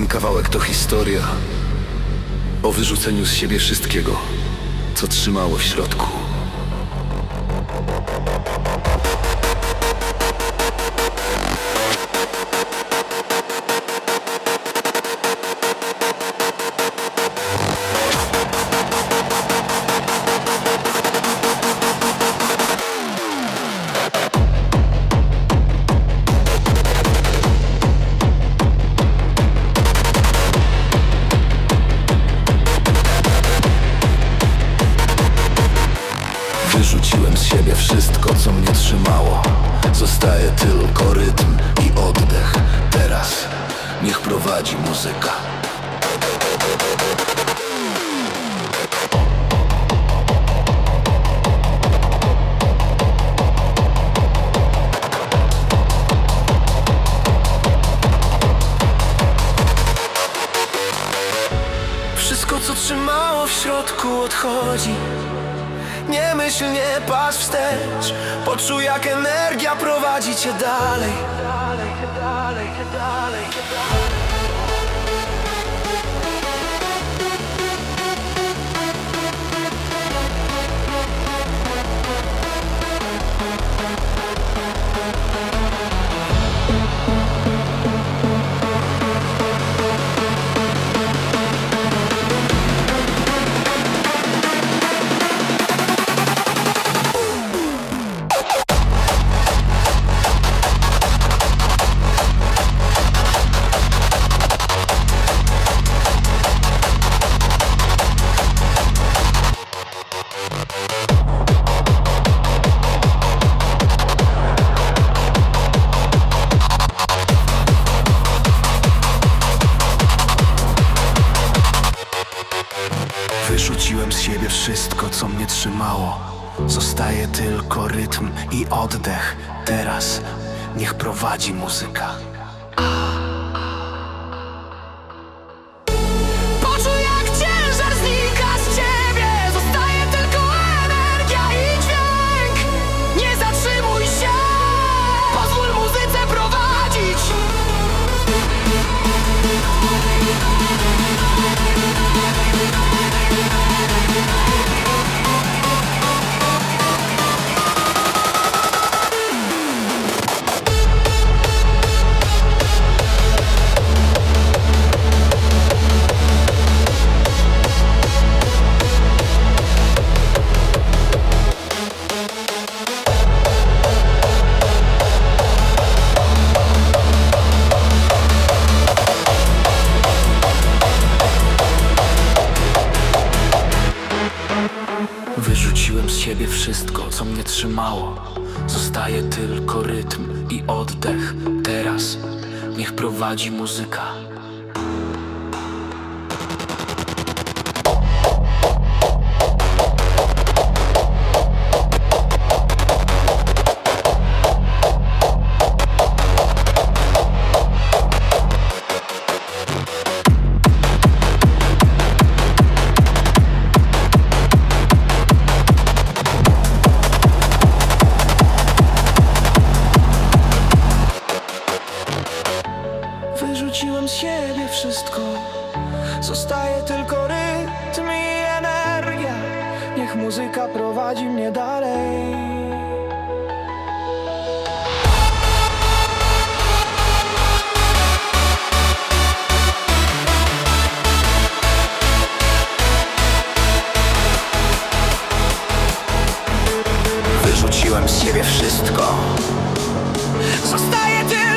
Ten kawałek to historia o wyrzuceniu z siebie wszystkiego, co trzymało w środku. Wyrzuciłem z siebie wszystko, co mnie trzymało. Zostaje tylko rytm i oddech. Teraz niech prowadzi muzyka. Wszystko co trzymało w środku odchodzi Nie myśl, nie patrz wstecz. Poczuj jak energia prowadzi cię dalej Wyrzuciłem z siebie wszystko, co mnie trzymało. Zostaje tylko rytm i oddech. Teraz niech prowadzi muzyka. Siebie wszystko, co mnie trzymało. Zostaje tylko rytm i oddech. Teraz niech prowadzi muzyka. wszystko. Zostaje tylko rytm i energia. Niech muzyka prowadzi mnie dalej. Wyrzuciłem z siebie wszystko. Zostaje tylko